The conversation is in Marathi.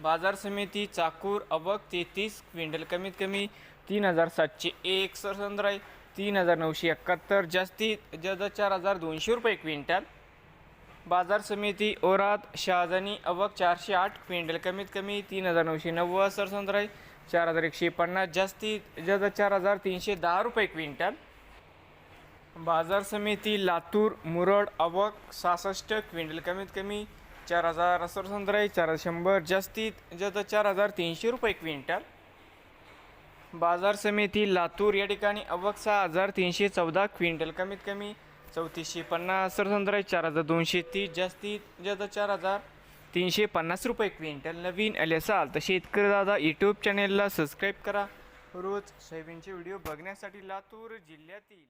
बाजार समिती चाकूर अवक तेहतीस क्विंटल कमीत कमी तीन हजार सातशे एक सरसंद्राय तीन हजार नऊशे एकाहत्तर जास्तीत जास्त चार हजार दोनशे रुपये क्विंटल. बाजार समिती ओराद शहाजानी अवक चारशे आठ क्विंटल कमीत कमी तीन हजार नऊशे नव्वद सरसंद्राय चार हजार एकशे पन्नास जास्तीत जास्त चार हजार तीनशे दहा रुपये क्विंटल. बाजार समिती लातूर मुरड अवक सहासष्ट क्विंटल कमीत कमी चार हजार सरसंद्राई चार हजार शंभर जास्तीत जास्त चार हजार तीनशे रुपये क्विंटल. बाजार समिती लातूर या ठिकाणी अवक सहा हजार तीनशे चौदा क्विंटल. कमीत कमी चौतीसशे पन्नास सरसंद्राई चार हजार दोनशे तीस जास्तीत जास्त चार हजार तीनशे पन्नास रुपये क्विंटल. नवीन आले असाल तर शेतकरी दादा यूट्यूब चॅनेलला सबस्क्राईब करा. रोज सोयाबीनचे व्हिडिओ बघण्यासाठी लातूर जिल्ह्यातील